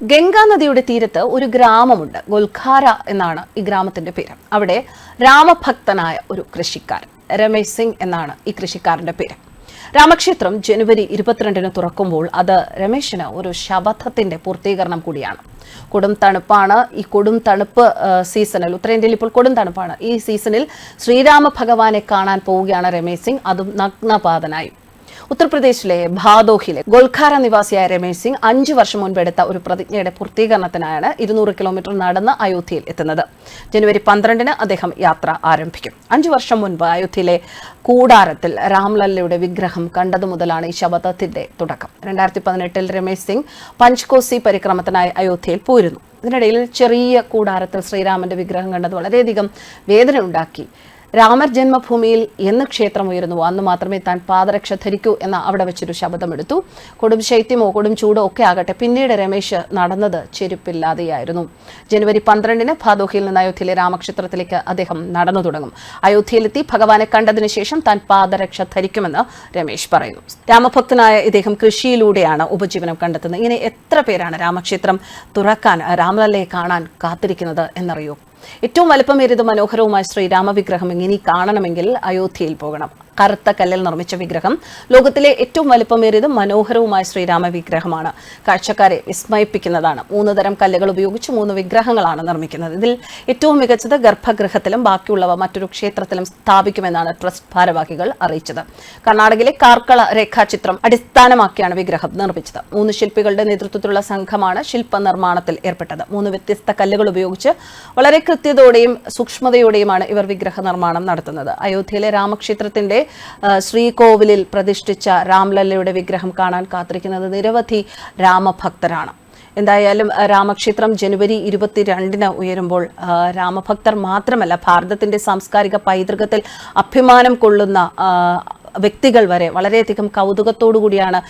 ഗംഗാ നദിയുടെ തീരത്ത് ഒരു ഗ്രാമമുണ്ട് ഗുൽഖാര എന്നാണ് ഈ ഗ്രാമത്തിന്റെ പേര്. അവിടെ രാമഭക്തനായ ഒരു കൃഷിക്കാരൻ രമേശ് സിംഗ് എന്നാണ് ഈ കൃഷിക്കാരന്റെ പേര്. രാമക്ഷേത്രം ജനുവരി ഇരുപത്തിരണ്ടിന് തുറക്കുമ്പോൾ അത് രമേശിന് ഒരു ശബദത്തിന്റെ പൂർത്തീകരണം കൂടിയാണ്. കൊടും തണുപ്പാണ് ഈ കൊടും തണുപ്പ് സീസണിൽ ഉത്തരേന്ത്യയിൽ ഇപ്പോൾ കൊടും തണുപ്പാണ്. ഈ സീസണിൽ ശ്രീരാമ ഭഗവാനെ കാണാൻ പോവുകയാണ് രമേശ് സിംഗ് അതും നഗ്നപാതനായി. ഉത്തർപ്രദേശിലെ ഭാദോഹിലെ ഗോൽഖാര നിവാസിയായ രമേശ് സിംഗ് അഞ്ചു വർഷം മുൻപ് എടുത്ത ഒരു പ്രതിജ്ഞയുടെ പൂർത്തീകരണത്തിനായാണ് ഇരുന്നൂറ് കിലോമീറ്റർ നടന്ന് അയോധ്യയിൽ എത്തുന്നത്. ജനുവരി പന്ത്രണ്ടിന് അദ്ദേഹം യാത്ര ആരംഭിക്കും. അഞ്ചു വർഷം മുൻപ് അയോധ്യയിലെ കൂടാരത്തിൽ രാംലല്ലയുടെ വിഗ്രഹം കണ്ടതു മുതലാണ് ഈ ശബദത്തിന്റെ തുടക്കം. രണ്ടായിരത്തി പതിനെട്ടിൽ രമേശ് സിംഗ് പഞ്ച്കോസി പരിക്രമത്തിനായി അയോധ്യയിൽ പോയിരുന്നു ഇതിനിടയിൽ ചെറിയ കൂടാരത്തിൽ ശ്രീരാമന്റെ വിഗ്രഹം കണ്ടത് വളരെയധികം വേദന ഉണ്ടാക്കി രാമർ ജന്മഭൂമിയിൽ എന്ന് ക്ഷേത്രം ഉയരുന്നു അന്ന് മാത്രമേ താൻ പാദരക്ഷ ധരിക്കൂ എന്ന അവിടെ വെച്ചൊരു ശബ്ദമെടുത്തു കൊടും ശൈത്യമോ കൊടും ചൂടോ ഒക്കെ ആകട്ടെ പിന്നീട് രമേശ് നടന്നത് ചെരുപ്പില്ലാതെയായിരുന്നു. ജനുവരി പന്ത്രണ്ടിന് ഭാദോഹിയിൽ നിന്ന് അയോധ്യയിലെ രാമക്ഷേത്രത്തിലേക്ക് അദ്ദേഹം നടന്നു തുടങ്ങും. അയോധ്യയിലെത്തി ഭഗവാനെ കണ്ടതിന് ശേഷം താൻ പാദരക്ഷ ധരിക്കുമെന്ന് രമേശ് പറയുന്നു. രാമഭക്തനായ ഇദ്ദേഹം കൃഷിയിലൂടെയാണ് ഉപജീവനം കണ്ടെത്തുന്നത്. ഇങ്ങനെ എത്ര പേരാണ് രാമക്ഷേത്രം തുറക്കാൻ രാമലല്ലയെ കാണാൻ കാത്തിരിക്കുന്നത് എന്നറിയോ? ഏറ്റവും വലുപ്പമേറിയത് മനോഹരവുമായ ശ്രീരാമവിഗ്രഹം ഇനി കാണണമെങ്കിൽ അയോധ്യയിൽ പോകണം. കറുത്ത കല്ലിൽ നിർമ്മിച്ച വിഗ്രഹം ലോകത്തിലെ ഏറ്റവും വലുപ്പമേറിയതും മനോഹരവുമായ ശ്രീരാമ വിഗ്രഹമാണ്. കാഴ്ചക്കാരെ വിസ്മയിപ്പിക്കുന്നതാണ്. മൂന്ന് തരം കല്ലുകൾ ഉപയോഗിച്ച് മൂന്ന് വിഗ്രഹങ്ങളാണ് നിർമ്മിക്കുന്നത്. ഇതിൽ ഏറ്റവും മികച്ചത് ഗർഭഗൃഹത്തിലും ബാക്കിയുള്ളവ മറ്റൊരു ക്ഷേത്രത്തിലും സ്ഥാപിക്കുമെന്നാണ് ട്രസ്റ്റ് ഭാരവാഹികൾ അറിയിച്ചത്. കർണാടകയിലെ കാർക്കള രേഖാചിത്രം അടിസ്ഥാനമാക്കിയാണ് വിഗ്രഹം നിർമ്മിച്ചത്. മൂന്ന് ശില്പികളുടെ നേതൃത്വത്തിലുള്ള സംഘമാണ് ശില്പ നിർമ്മാണത്തിൽ ഏർപ്പെട്ടത്. മൂന്ന് വ്യത്യസ്ത കല്ലുകൾ ഉപയോഗിച്ച് വളരെ കൃത്യതയോടെയും സൂക്ഷ്മതയോടെയുമാണ് ഇവർ വിഗ്രഹ നിർമ്മാണം നടത്തുന്നത്. അയോധ്യയിലെ രാമക്ഷേത്രത്തിന്റെ ശ്രീകോവിലിൽ പ്രതിഷ്ഠിച്ച രാംലല്ലയുടെ വിഗ്രഹം കാണാൻ കാത്തിരിക്കുന്നത് നിരവധി രാമഭക്തരാണ്. എന്തായാലും രാമക്ഷേത്രം ജനുവരി ഇരുപത്തിരണ്ടിന് ഉയരുമ്പോൾ രാമഭക്തർ മാത്രമല്ല ഭാരതത്തിന്റെ സാംസ്കാരിക പൈതൃകത്തിൽ അഭിമാനം കൊള്ളുന്ന വ്യക്തികൾ വരെ വളരെയധികം കൗതുകത്തോടു കൂടിയാണ്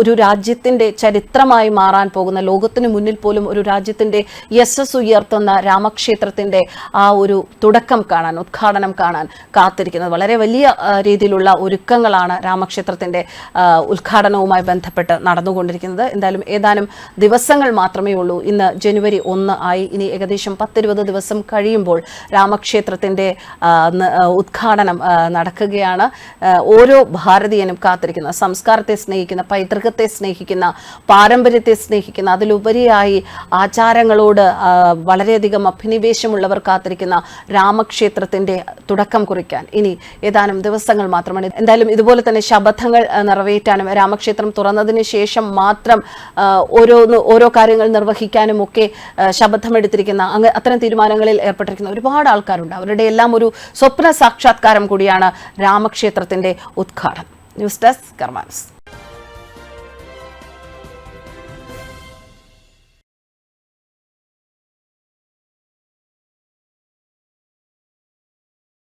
ഒരു രാജ്യത്തിന്റെ ചരിത്രമായി മാറാൻ പോകുന്ന ലോകത്തിന് മുന്നിൽ പോലും ഒരു രാജ്യത്തിന്റെ യശസ് ഉയർത്തുന്ന രാമക്ഷേത്രത്തിന്റെ ആ ഒരു തുടക്കം കാണാൻ ഉദ്ഘാടനം കാണാൻ കാത്തിരിക്കുന്നത്. വളരെ വലിയ രീതിയിലുള്ള ഒരുക്കങ്ങളാണ് രാമക്ഷേത്രത്തിന്റെ ഉദ്ഘാടനവുമായി ബന്ധപ്പെട്ട് നടന്നുകൊണ്ടിരിക്കുന്നത്. എന്തായാലും ഏതാനും ദിവസങ്ങൾ മാത്രമേ ഉള്ളൂ. ഇന്ന് ജനുവരി ഒന്ന് ആയി. ഇനി ഏകദേശം പത്തിരുപത് ദിവസം കഴിയുമ്പോൾ രാമക്ഷേത്രത്തിന്റെ ഉദ്ഘാടനം നടക്കുകയാണ്. ഓരോ ഭാരതീയനും കാത്തിരിക്കുന്ന സംസ്കാരത്തെ സ്നേഹിക്കുന്ന പൈതൃകത്തെ സ്നേഹിക്കുന്ന പാരമ്പര്യത്തെ സ്നേഹിക്കുന്ന അതിലുപരിയായി ആചാരങ്ങളോട് വളരെയധികം അഭിനിവേശമുള്ളവർ കാത്തിരിക്കുന്ന രാമക്ഷേത്രത്തിന്റെ തുടക്കം കുറിക്കാൻ. ഇനി ഏതാനും ദിവസങ്ങൾ മാത്രമാണ്. എന്തായാലും ഇതുപോലെ തന്നെ ശബദങ്ങൾ നിറവേറ്റാനും രാമക്ഷേത്രം തുറന്നതിന് ശേഷം മാത്രം ഓരോ ഓരോന്ന് ഓരോ കാര്യങ്ങൾ നിർവഹിക്കാനും ഒക്കെ ശബദ്ധമെടുത്തിരിക്കുന്ന അങ്ങ് അത്തരം തീരുമാനങ്ങളിൽ ഏർപ്പെട്ടിരിക്കുന്ന ഒരുപാട് ആൾക്കാരുണ്ട്. അവരുടെ എല്ലാം ഒരു സ്വപ്ന സാക്ഷാത്കാരം കൂടിയാണ് രാമക്ഷേത്രത്തിന്റെ ഉദ്ഘാടനം. News desk കർമാനസ്.